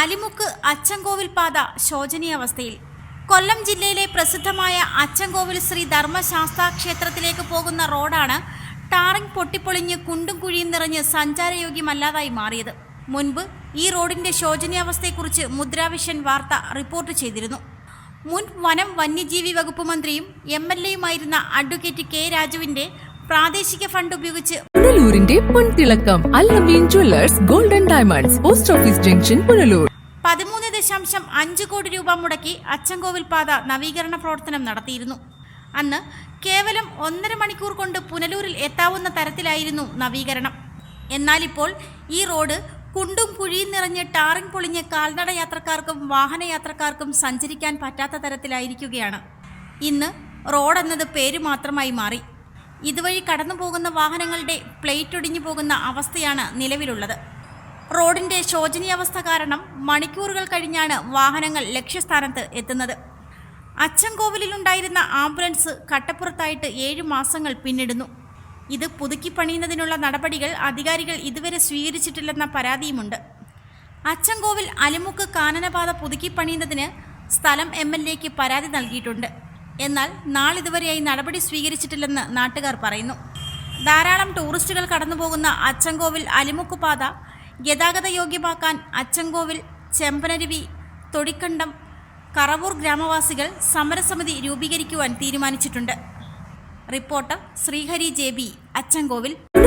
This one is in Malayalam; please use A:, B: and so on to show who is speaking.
A: അലിമുക്ക് അച്ചൻകോവിൽ പാത ശോചനീയാവസ്ഥയിൽ. കൊല്ലം ജില്ലയിലെ പ്രസിദ്ധമായ അച്ചൻകോവിൽ ശ്രീ ധർമ്മശാസ്ത്ര ക്ഷേത്രത്തിലേക്ക് പോകുന്ന റോഡാണ് ടാറിംഗ് പൊട്ടിപ്പൊളിഞ്ഞ് കുണ്ടും കുഴിയും നിറഞ്ഞ് സഞ്ചാരയോഗ്യമല്ലാതായി മാറിയത്. മുൻപ് ഈ റോഡിന്റെ ശോചനീയാവസ്ഥയെക്കുറിച്ച് മുദ്രാവിഷൻ വാർത്ത റിപ്പോർട്ട് ചെയ്തിരുന്നു. മുൻ വനം വന്യജീവി വകുപ്പ് മന്ത്രിയും എം എൽ എയുമായിരുന്ന അഡ്വക്കേറ്റ് കെ രാജുവിന്റെ പ്രാദേശിക ഫണ്ട് ഉപയോഗിച്ച്
B: പുനലൂരിന്റെ പൊൻതിളക്കം Allameen jewellers golden diamonds post office junction Punalur.
A: പതിമൂന്ന് ദശാംശം അഞ്ച് കോടി രൂപ മുടക്കി അച്ചൻകോവിൽ പാത നവീകരണ പ്രവർത്തനം നടത്തിയിരുന്നു. അന്ന് കേവലം ഒന്നര മണിക്കൂർ കൊണ്ട് പുനലൂരിൽ എത്താവുന്ന തരത്തിലായിരുന്നു നവീകരണം. എന്നാൽ ഇപ്പോൾ ഈ റോഡ് കുണ്ടും കുഴിയും നിറഞ്ഞ് ടാറിംഗ് പൊളിഞ്ഞ് കാൽനട യാത്രക്കാർക്കും വാഹനയാത്രക്കാർക്കും സഞ്ചരിക്കാൻ പറ്റാത്ത തരത്തിലായിരിക്കുകയാണ്. ഇന്ന് റോഡെന്നത് പേര് മാത്രമായി മാറി. ഇതുവഴി കടന്നു പോകുന്ന വാഹനങ്ങളുടെ പ്ലേറ്റ് ഒടിഞ്ഞു പോകുന്ന അവസ്ഥയാണ് നിലവിലുള്ളത്. റോഡിന്റെ ശോചനീയാവസ്ഥ കാരണം മണിക്കൂറുകൾ കഴിഞ്ഞാണ് വാഹനങ്ങൾ ലക്ഷ്യസ്ഥാനത്ത് എത്തുന്നത്. അച്ചൻകോവിലുണ്ടായിരുന്ന ആംബുലൻസ് കട്ടപ്പുറത്തായിട്ട് ഏഴു മാസങ്ങൾ പിന്നിടുന്നു. ഇത് പുതുക്കി പണിയുന്നതിനുള്ള നടപടികൾ അധികാരികൾ ഇതുവരെ സ്വീകരിച്ചിട്ടില്ലെന്ന പരാതിയുമുണ്ട്. അച്ചൻകോവിൽ അലിമുക്ക് കാനനപാത പുതുക്കി പണിയുന്നതിന് സ്ഥലം എം എൽ എക്ക് പരാതി നൽകിയിട്ടുണ്ട്. എന്നാൽ നാളിതുവരെയായി നടപടി സ്വീകരിച്ചിട്ടില്ലെന്ന് നാട്ടുകാർ പറയുന്നു. ധാരാളം ടൂറിസ്റ്റുകൾ കടന്നുപോകുന്ന അച്ചൻകോവിൽ അലിമുക്കുപാത ഗതാഗത യോഗ്യമാക്കാൻ അച്ചൻകോവിൽ ചെമ്പനരുവി തൊടിക്കണ്ടം കറവൂർ ഗ്രാമവാസികൾ സമരസമിതി രൂപീകരിക്കുവാൻ തീരുമാനിച്ചിട്ടുണ്ട്. Reporter Srihari J B Achankovil.